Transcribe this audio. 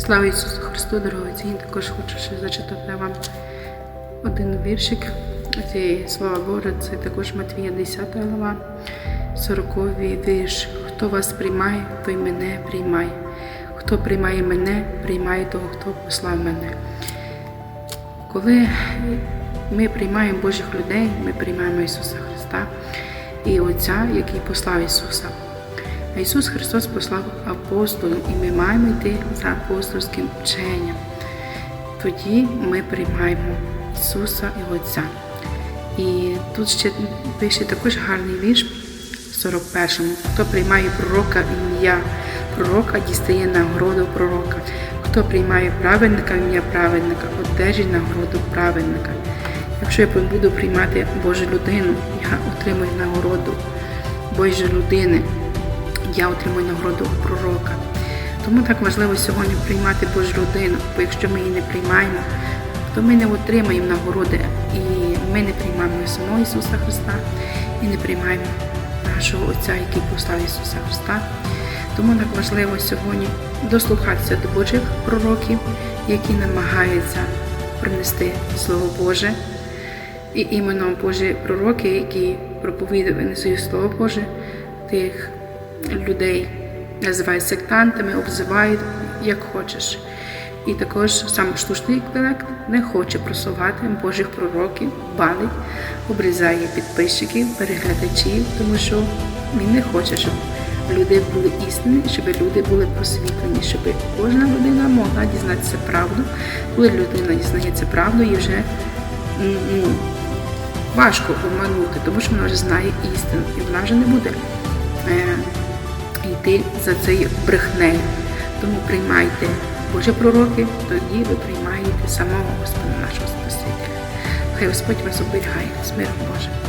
Слава Ісусу Христу, дорогоцінні, також хочу ще зачитати вам один віршик цієї слова Божа, це також Матвія 10 глава, 40 вірш. Хто вас приймає, той мене приймає. Хто приймає мене, приймає того, хто послав мене. Коли ми приймаємо Божих людей, ми приймаємо Ісуса Христа і Отця, який послав Ісуса. А Ісус Христос послав апостолів, і ми маємо йти за апостольським вченням. Тоді ми приймаємо Ісуса і Отця. І тут ще пише також гарний вірш в 41-му. Хто приймає пророка ім'я пророка, дістає нагороду пророка. Хто приймає праведника ім'я праведника, одержить нагороду праведника. Якщо я буду приймати Божу людину, я отримую нагороду Божої людини, я отримую нагороду пророка. Тому так важливо сьогодні приймати Божу людину, бо якщо ми її не приймаємо, то ми не отримаємо нагороди і ми не приймаємо самого Ісуса Христа і не приймаємо нашого Отця, який послав Ісуса Христа. Тому так важливо сьогодні дослухатися до Божих пророків, які намагаються принести Слово Боже. І іменно Божі пророки, які проповідують несуть Слово Боже, тих людей називають сектантами, обзивають як хочеш. І також сам штучний інтелект не хоче просувати Божих пророків, балить, обрізає підписчиків, переглядачів, тому що він не хоче, щоб люди були істинні, щоб люди були просвітлені, щоб кожна людина могла дізнатися правду. Коли людина дізнається правду, і вже ну, важко обманути, тому що вона вже знає істину, і вона вже не буде е, йти за цією брехнею. Тому приймайте Божі пророки, тоді ви приймаєте самого Господа нашого Спасителя. Хай Господь вас оберігає з миром Божим.